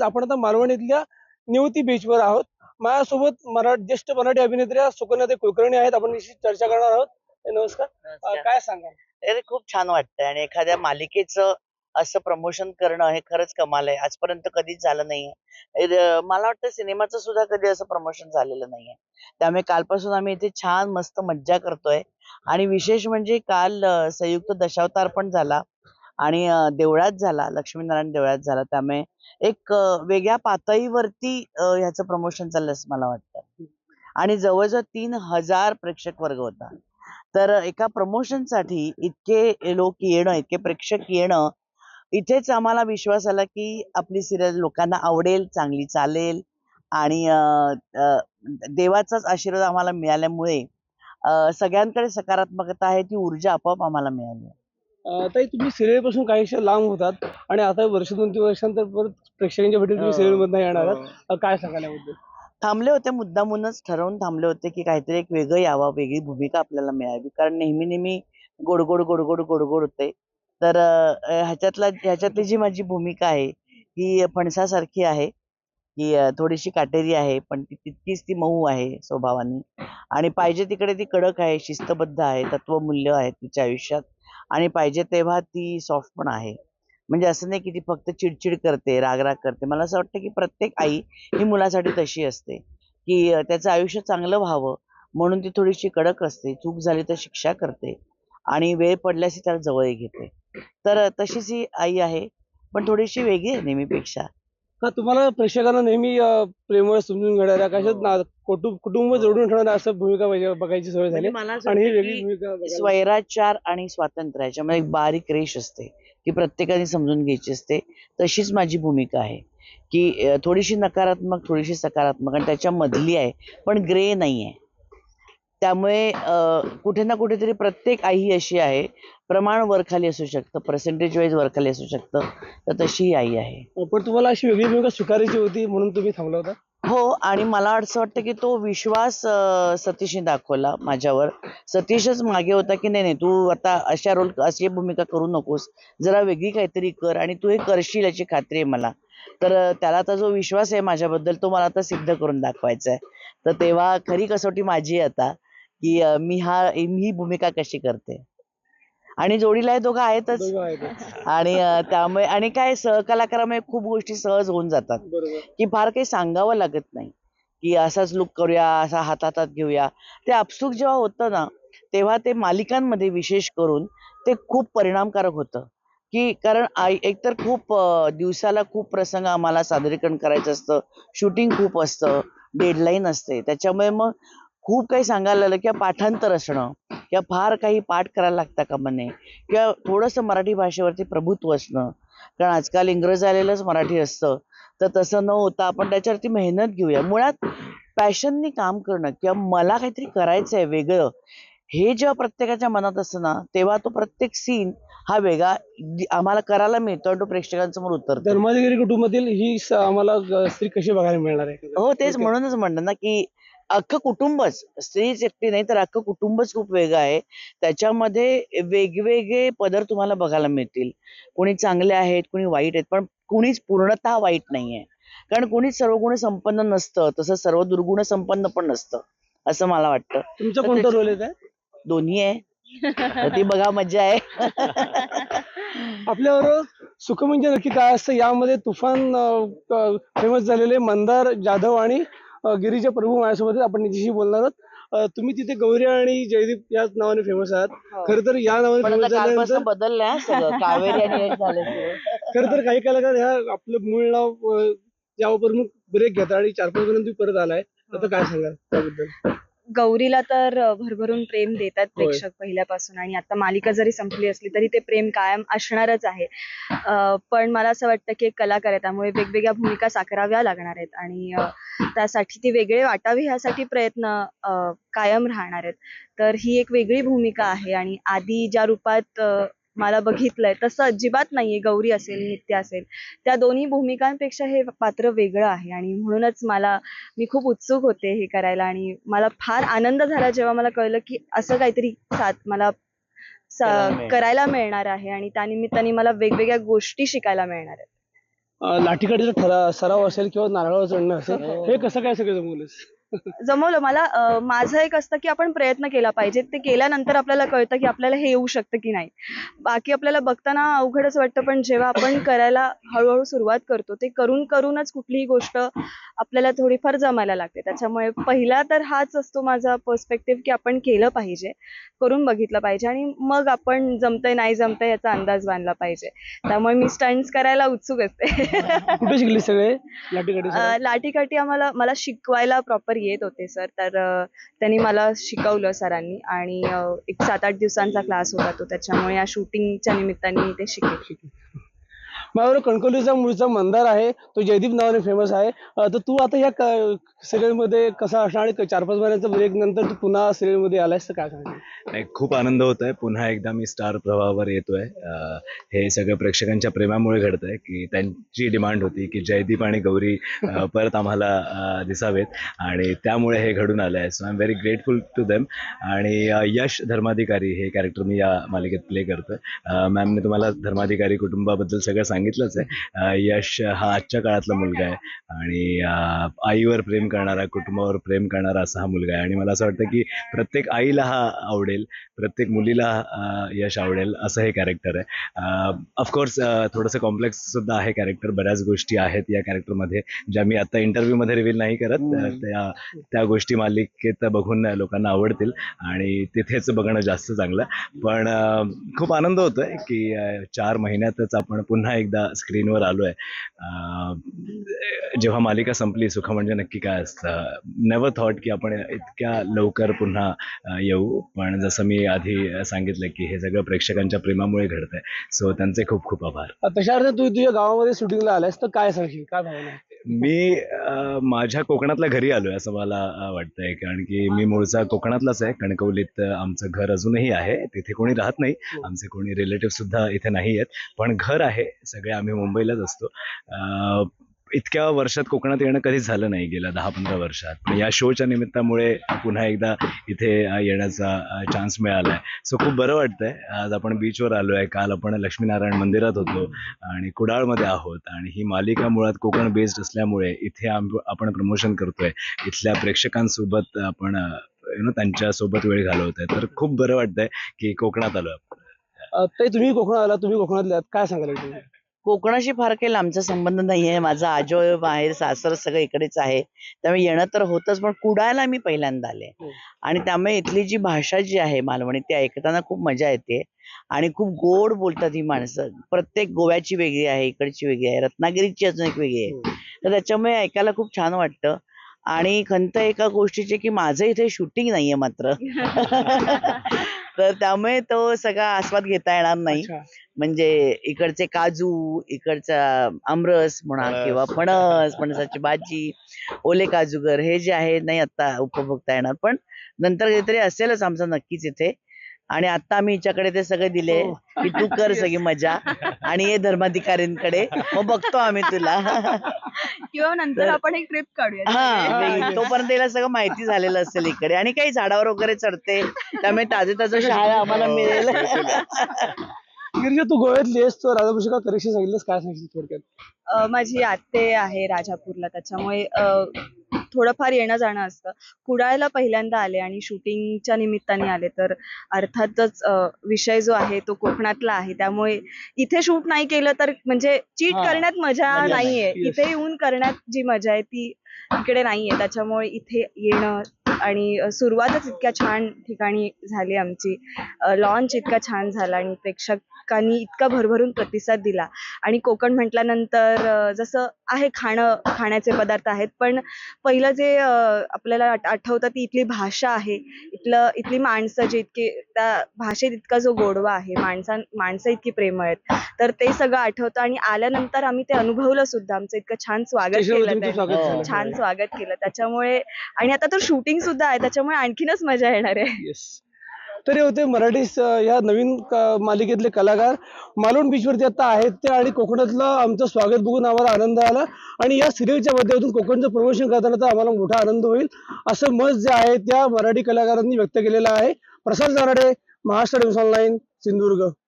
आपण आता मालवण इथल्या निवती बीचवर आहोत. माझ्यासोबत मराठी ज्येष्ठ मराठी अभिनेत्र्या सुकन्याताई कुलकर्णी आहेत. आपण चर्चा करणार आहोत. नमस्कार. काय अरे खूप छान वाटतंय. आणि एखाद्या मालिकेचं असं प्रमोशन करणं हे खरंच कमाल आहे. आजपर्यंत कधीच झालं नाहीये. मला वाटतं सिनेमाचं सुद्धा कधी असं प्रमोशन झालेलं नाहीये. त्यामुळे कालपासून आम्ही इथे छान मस्त मज्जा करतोय. आणि विशेष म्हणजे काल संयुक्त दशावतार पण झाला. आणि देवळात झाला लक्ष्मीनारायण देवळात झाला त्यामुळे एक वेगळ्या पातळीवरती ह्याचं प्रमोशन चाललं असं मला वाटतं. आणि जवळजवळ तीन हजार प्रेक्षक वर्ग होता. तर एका प्रमोशनसाठी इतके लोक येणं इतके प्रेक्षक येणं इथेच आम्हाला विश्वास आला की आपली सिरियल लोकांना आवडेल चांगली चालेल आणि देवाचाच आशीर्वाद आम्हाला मिळाल्यामुळे सगळ्यांकडे सकारात्मकता आहे ती ऊर्जा आपोआप आम्हाला मिळाली ताई तुम्ही सिरियलपासून काहीशा लांब होतात आणि आता वर्ष दोन तीन वर्षांतर परत प्रेक्षकांच्या भेटीत तुम्ही हो. सिरियल मधनं येणार आहात. अ, काय सांगाल याबद्दल? थांबले होते मुद्दामूनच ठरवून थांबले होते की काहीतरी एक वेगळं यावं वेगळी भूमिका आपल्याला मिळावी. कारण नेहमी नेहमी गोडगोड गोडगोड गोडगोड होते तर ह्याच्यातला ह्याच्यातली जी माझी भूमिका आहे ही फणसासारखी आहे. की थोडीशी काटेरी आहे पण ती तितकीच ती मऊ आहे स्वभावाने. आणि पाहिजे तिकडे ती कडक आहे शिस्तबद्ध आहे तत्वमूल्य आहेत तिच्या आयुष्यात. आणि पाहिजे तेव्हा ती सॉफ्ट पण आहे. म्हणजे असं नाही की ती फक्त चिडचिड करते रागराग करते. मला असं वाटतं की प्रत्येक आई ही मुलासाठी तशी असते की त्याचं आयुष्य चांगलं व्हावं म्हणून ती थोडीशी कडक असते चूक झाली तर शिक्षा करते आणि वेळ पडल्यास त्याला जवळ घेते. तर तशीच ही आई आहे पण थोडीशी वेगळी आहे नेहमीपेक्षा. का तुम्हाला प्रेक्षकांना नेहमी प्रेमळ समजून घेणाऱ्या कशात ना कुटुंब कुटुंब जोडून ठेवणाऱ्या असं भूमिका बघायची सवय झाली. म्हणजे मला असं आणि ही वाटतं वेगळी की भूमिका बघायला- स्वैराचार आणि स्वातंत्र्य याच्यामध्ये एक बारीक रेष असते की प्रत्येकाने समजून घ्यायची असते. तशीच माझी भूमिका आहे की अं, थोडीशी नकारात्मक थोडीशी सकारात्मक आणि त्याच्या मधली आहे पण ग्रे नाही आहे त्यामुळे कुठे ना कुठेतरी प्रत्येक आई ही अशी आहे प्रमाण वरखाली असू शकतं पर्सेंटेज वाईज वरखाली असू शकतं तर तशी ही आई आहे. पण तुम्हाला अशी वेगळी भूमिका स्वीकारायची होती म्हणून तुम्ही थांबला होता? हो आणि मला असं वाटतं की तो विश्वास सतीशने दाखवला माझ्यावर. सतीशच मागे होता की नाही नाही तू आता अशा रोल अशी भूमिका करू नकोस. जरा वेगळी काहीतरी कर आणि तू हे करशील याची खात्री आहे मला. तर त्याला आता जो विश्वास आहे माझ्याबद्दल तो मला आता सिद्ध करून दाखवायचा आहे. तर तेव्हा खरी कसोटी माझी आहे आता. की मी हा मी ही भूमिका कशी करते? आणि जोडीला हे दोघं आहेतच. आणि त्यामुळे आणि काय सहकलाकारामुळे खूप गोष्टी सहज होऊन जातात. की फार काही सांगावं लागत नाही. की असाच लुक करूया असा हात हातात घेऊया. ते आपसूक जेव्हा होतं ना तेव्हा ते मालिकांमध्ये विशेष करून ते खूप परिणामकारक होतं. की कारण आई एकतर खूप दिवसाला खूप प्रसंग आम्हाला सादरीकरण करायचं असतं शूटिंग खूप असतं डेडलाईन असते. त्याच्यामुळे मग खूप काही सांगायला लागलं किंवा पाठांतर असणं किंवा फार काही पाठ करायला लागतं का म्हणे किंवा थोडंसं मराठी भाषेवरती प्रभुत्व असणं. कारण आजकाल इंग्रज आलेलंच मराठी असतं. तर तसं न होता आपण त्याच्यावरती मेहनत घेऊया. मुळात पॅशननी काम करणं किंवा मला काहीतरी करायचं आहे वेगळं हे जेव्हा प्रत्येकाच्या मनात असतं ना तेव्हा तो प्रत्येक सीन हा वेगळा आम्हाला करायला मिळतो आणि तो प्रेक्षकांसमोर उतरतो. धर्माधिकारी कुटुंबातील ही आम्हाला स्त्री कशी बघायला मिळणार आहे? हो तेच म्हणूनच म्हणलं ना की अख्खं कुटुंबच स्त्रीच एकटी नाही तर अख्खं कुटुंबच खूप वेगळं आहे. त्याच्यामध्ये वेगवेगळे पदर तुम्हाला बघायला मिळतील. कोणी चांगले आहेत कोणी वाईट आहेत पण कोणीच पूर्णतः वाईट नाहीये. कारण कोणीच सर्वगुण संपन्न नसतं तसं सर्व दुर्गुण संपन्न पण नसतं असं मला वाटतं. तुमचा कोणता रोल येत आहे दोन्ही आहे. ती बघा मजा आहे. आपल्याबरोबर सुख म्हणजे नक्की काय असतं यामध्ये तुफान फेमस झालेले मंदार जाधव आणि गिरीजा प्रभू माझ्यासोबत. आपण याच्याशी बोलणार आहोत तुम्ही तिथे गौरी आणि जयदीप याच नावाने फेमस आहात खर तर या नावाने हो. फेमस झाल्यानंतर बदललंय हा कावेरी आणि. खर तर काही कलाकार ह्या आपलं मूळ नाव यावर मग ब्रेक घेतात आणि चार पाच तुम्ही परत आलाय आता काय सांगाल त्याबद्दल गौरीला तर भरभरून प्रेम देतात होय. प्रेक्षक पहिल्यापासून आणि आता मालिका जरी संपली असली तरी ते प्रेम कायम असणारच आहे अ, पण मला असं वाटतं की एक कलाकार आहे त्यामुळे वेगवेगळ्या भूमिका साकाराव्या लागणार आहेत आणि अ, त्यासाठी ती वेगळे वाटावे ह्यासाठी प्रयत्न अ, कायम राहणार आहेत तर ही एक वेगळी भूमिका आहे आणि आधी ज्या रूपात अ, मला बघितलंय. तसं अजिबात नाहीये गौरी असेल नित्य असेल. त्या दोन्ही भूमिकांपेक्षा हे पात्र वेगळं आहे. आणि म्हणूनच मला मी खूप उत्सुक होते हे करायला. आणि मला फार आनंद झाला जेव्हा मला कळलं की असं काहीतरी साथ मला सा- करायला मिळणार. आहे. आणि त्यानिमित्ताने मला वेगवेगळ्या गोष्टी शिकायला मिळणार आहेत. अं, लाठीकाठीचा ठरा सराव असेल किंवा नारळावर चढणं असेल हे कसं काय सगळं जमवलंस? जमवलं. मला अं, माझं एक असतं की आपण प्रयत्न केला पाहिजे. ते केल्यानंतर आपल्याला कळतं की आपल्याला हे येऊ शकतं की नाही. बाकी आपल्याला बघताना अवघडच वाटतं पण जेव्हा आपण करायला हळूहळू सुरुवात करतो ते करून करूनच कुठलीही गोष्ट आपल्याला थोडीफार जमायला लागते. त्याच्यामुळे पहिला तर हाच असतो माझा पर्स्पेक्टिव्ह की आपण केलं पाहिजे करून बघितलं पाहिजे आणि मग आपण जमतंय नाही जमतंय याचा अंदाज बांधला पाहिजे. त्यामुळे मी स्टंट्स करायला उत्सुक असते. कुठे शिकली सगळे? अं, सराव? लाठीकाठी आम्हाला मला शिकवायला प्रॉपर येत होते सर. तर त्यांनी मला शिकवलं सरांनी आणि एक सात आठ दिवसांचा क्लास होता तो. त्याच्यामुळे या शूटिंगच्या निमित्ताने मी ते शिकले. माझ्यावर कणकवलीचा मूळचा मंदार आहे तो जयदीप नावाने फेमस आहे. तर तू आता या सिरियलमध्ये कसा असणार आणि चार पाच महिन्याचा ब्रेक नंतर तू पुन्हा सिरियलमध्ये आलायस तर काय नाही खूप आनंद होत आहे पुन्हा एकदा मी स्टार प्रवाहावर येतोय. हे सगळं प्रेक्षकांच्या प्रेमामुळे घडतंय की त्यांची डिमांड होती की जयदीप आणि गौरी परत आम्हाला दिसावेत. आणि त्यामुळे हे घडून आलं आहे so I am very grateful to them आणि यश धर्माधिकारी हे कॅरेक्टर मी या मालिकेत प्ले करतोय. मॅमने तुम्हाला धर्माधिकारी कुटुंबाबद्दल सगळं सांगितलंच आहे. यश हा आजच्या काळातला मुलगा आहे आणि आईवर प्रेम करणारा कुटुंबावर प्रेम करणारा असा हा मुलगा आहे. आणि मला असं वाटतं की प्रत्येक आईला हा आवडेल प्रत्येक मुलीला यश आवडेल असं हे कॅरेक्टर आहे. ऑफकोर्स थोडंसं कॉम्प्लेक्स सुद्धा आहे कॅरेक्टर बऱ्याच गोष्टी आहेत या कॅरेक्टरमध्ये ज्या मी आता इंटरव्ह्यूमध्ये रिव्हील नाही करत. त्या त्या गोष्टी मालिकेत बघून लोकांना आवडतील आणि तिथेच बघणं जास्त चांगलं. पण खूप आनंद होतोय की चार महिन्यातच आपण पुन्हा एकदा स्क्रीनवर आलोय. जेव्हा मालिका संपली सुख म्हणजे नक्की काय असतं? नेवर थॉट की आपण इतक्या लवकर पुन्हा येऊ. पण जसं मी आधी सांगितलं की हे सगळं प्रेक्षकांच्या प्रेमामुळे घडतंय. सो त्यांचे खूप खूप आभार. तशा अर्थात तू तुझ्या गावामध्ये शूटिंगला आलायस तर काय सांगशील? काय भावना? मी माझ्या कोकणातल्या घरी आलोय असं मला वाटतंय. कारण की मी मूळचा कोकणातलाच आहे. कणकवलीत आमचं घर अजूनही आहे. तिथे कोणी राहत नाही. आमचे कोणी रिलेटिव्ह सुद्धा इथे नाही आहेत. पण घर आहे. सगळे आम्ही मुंबईलाच असतो. इतक्या वर्षात कोकणात येणं कधीच झालं नाही गेल्या दहा पंधरा वर्षात या शोच्या निमित्तामुळे पुन्हा एकदा इथे येण्याचा चान्स मिळालाय. सो खूप बरं वाटतंय. आज आपण बीचवर आलो आहे काल आपण लक्ष्मीनारायण मंदिरात होतो आणि कुडाळमध्ये आहोत. आणि ही मालिका मुळात कोकण बेस्ड असल्यामुळे इथे आम- आपण प्रमोशन करतोय. इथल्या प्रेक्षकांसोबत आपण यु नो त्यांच्यासोबत वेळ घालवतोय. तर खूप बरं वाटतंय की कोकणात आलो ते तुम्ही कोकणात आला तुम्ही कोकणातल्या काय सांगाल तुम्ही कोकणाशी फार काही लांबचा संबंध नाहीये. माझा आजोळ माहेर सासर सगळं इकडेच आहे. त्यामुळे येणं तर होतच पण कुडाळला मी पहिल्यांदा आले. हो. आणि त्यामुळे इथली जी भाषा जी आहे मालवणी ती ऐकताना खूप मजा येते. आणि खूप गोड बोलतात ही माणसं. प्रत्येक गोव्याची वेगळी आहे इकडची वेगळी आहे रत्नागिरीची अजून एक वेगळी आहे. तर त्याच्यामुळे ऐकायला खूप छान वाटतं. आणि खंत एका गोष्टीची की माझं इथे शूटिंग नाहीये मात्र. तर त्यामुळे तो सगळा आस्वाद घेता येणार नाही. म्हणजे इकडचे काजू इकडचा आमरस म्हणा. किंवा फणस फणसाची भाजी ओले काजूगर हे जे आहे नाही आता उपभोगता येणार पण नंतर काहीतरी असेलच आमचं नक्कीच इथे आणि आता आम्ही हिच्याकडे ते सगळे दिले हो. की तू कर सगळी मजा आणि ये धर्माधिकारींकडे मग बघतो आम्ही तुला किंवा नंतर तर- आपण एक ट्रिप काढूया हा. तोपर्यंत तिला सगळं माहिती झालेलं असेल इकडे आणि काही झाडावर वगैरे चढते त्यामुळे ताजे ताजं शहाळा आम्हाला मिळेल गिरीजा तू गोव्यातली आहेस तर राधाभिषेका करेक्शन सांगितलंस? काय सांगशील थोडक्यात? अ, माझी आत्ते आहे राजापूरला त्याच्यामुळे अ, थोडंफार येणं जाणं असतं. कुडाळला पहिल्यांदा आले आणि शूटिंगच्या निमित्ताने आले तर अर्थातच अ, विषय जो आहे तो कोकणातला आहे. त्यामुळे इथे शूट नाही केलं तर म्हणजे चीट हा, करण्यात मजा मजा नाही. नाहीये. Yes. इथे येऊन करण्यात जी मजा आहे ती इकडे नाहीये. त्याच्यामुळे इथे येणं आणि सुरुवातच इतक्या छान ठिकाणी झाली आमची. लॉन्च इतका छान झाला आणि प्रेक्षकांनी इतका भरभरून प्रतिसाद दिला. आणि कोकण म्हटल्यानंतर जसं आहे खाणं खाण्याचे पदार्थ आहेत पण पहिलं जे आपल्याला आठ- आठवतं ती इथली भाषा आहे. इथलं इथली माणसं जी इतकी त्या भाषेत इतका जो गोडवा आहे माणसां माणसं इतकी प्रेमळ आहेत. तर ते सगळं आठवतं आणि आल्यानंतर आम्ही ते अनुभवलं सुद्धा. आमचं इतकं छान स्वागत केलं छान स्वागत केलं. त्याच्यामुळे आणि आता तर शूटिंग सुद्धा आहे त्याच्यामुळे आणखीनच मजा येणार आहे. येस तर हे होते मराठी या नवीन क- मालिकेतले कलाकार मालवण बीचवरती आता आहेत ते आणि कोकणातलं आमचं स्वागत बघून आम्हाला आनंद आला. आणि या सिरियलच्या माध्यमातून कोकणचं प्रमोशन करताना तर आम्हाला मोठा आनंद होईल. असं मत जे आहे त्या मराठी कलाकारांनी व्यक्त केलेलं आहे. Prasad Jarade Maharashtra news online Sindhudurg.